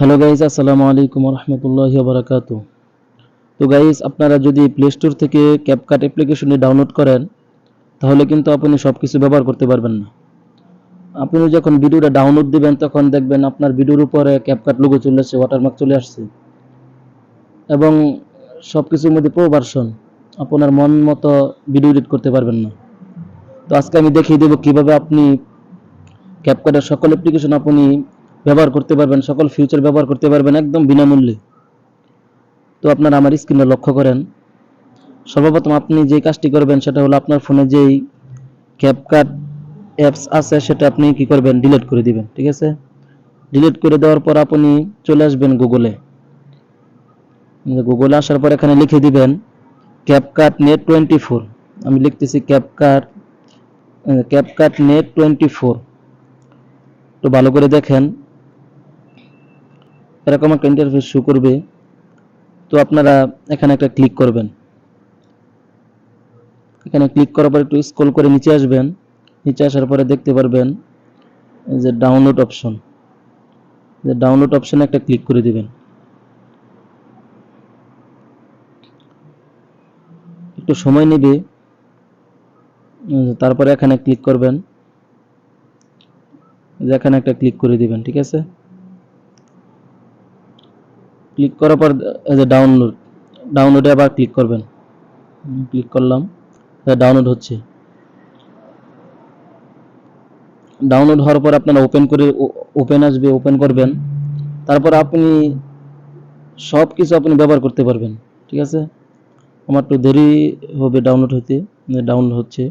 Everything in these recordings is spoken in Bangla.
হ্যালো গাইজ আসসালামু আলাইকুম রহমতুল্লাহি বারাকাত তো গাইজ আপনারা যদি প্লে স্টোর থেকে ক্যাপকাট অ্যাপ্লিকেশনটি ডাউনলোড করেন, তাহলে কিন্তু আপনি সব কিছু ব্যবহার করতে পারবেন না। আপনি যখন ভিডিওটা ডাউনলোড দিবেন, তখন দেখবেন আপনার ভিডিওর উপরে ক্যাপকাট লোগো চলে আসছে ওয়াটারমার্ক চলে আসছে। এবং সব কিছুর মধ্যে প্রো ভার্সন আপনার মন মতো ভিডিও এডিট করতে পারবেন না। তো আজকে আমি দেখিয়ে দেবো কীভাবে আপনি ক্যাপকাটের সকল অ্যাপ্লিকেশন আপনি ব্যবহার করতে পারবেন, সকল ফিউচার ব্যবহার করতে পারবেন একদম বিনামূল্যে। তো আপনারা আমার স্ক্রিনে লক্ষ্য করেন, সর্বপ্রথম আপনি যে কাজটি করবেন সেটা হলো আপনার ফোনে যেই ক্যাপকাট অ্যাপস আছে সেটা আপনি কি করবেন ডিলিট করে দিবেন, ঠিক আছে? ডিলিট করে দেওয়ার পর আপনি চলে আসবেন গুগলে গুগলে আসার পর এখানে লিখে দিবেন ক্যাপকাট নেট টোয়েন্টি ফোর আমি লিখতেছি CapCut CapCut net twenty four তো ভালো করে দেখেন এরকম একটা ইন্টারফেস শো করবে, তো আপনারা এখানে একটা ক্লিক করবেন। এখানে ক্লিক করার পর একটু স্ক্রল করে নিচে আসবেন, নিচে আসার পরে দেখতে পারবেন যে ডাউনলোড অপশন যে ডাউনলোড অপশনে একটা ক্লিক করে দিবেন। একটু সময় নেবে, তারপরে এখানে ক্লিক করবেন। যে এখানে একটা ক্লিক করে দিবেন, ঠিক আছে? ক্লিক করার পর, এই যে ডাউনলোড ডাউনলোডে আবার ক্লিক করবেন। ক্লিক করলাম ডাউনলোড হচ্ছে। ডাউনলোড হওয়ার পর আপনারা ওপেন করে ওপেন আসবে ওপেন করবেন। তারপর আপনি সব কিছু আপনি ব্যবহার করতে পারবেন, ঠিক আছে? আমার একটু দেরি হবে ডাউনলোড হতে ডাউনলোড হচ্ছে।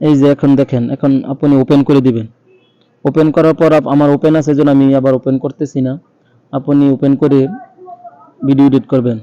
এই যে এখন দেখেন, এখন আপনি ওপেন করে দিবেন। ওপেন করার পর আমার ওপেন আছে যেন আমি আবার ওপেন করতেছি না। আপনি ওপেন করে ভিডিও এডিট করবেন।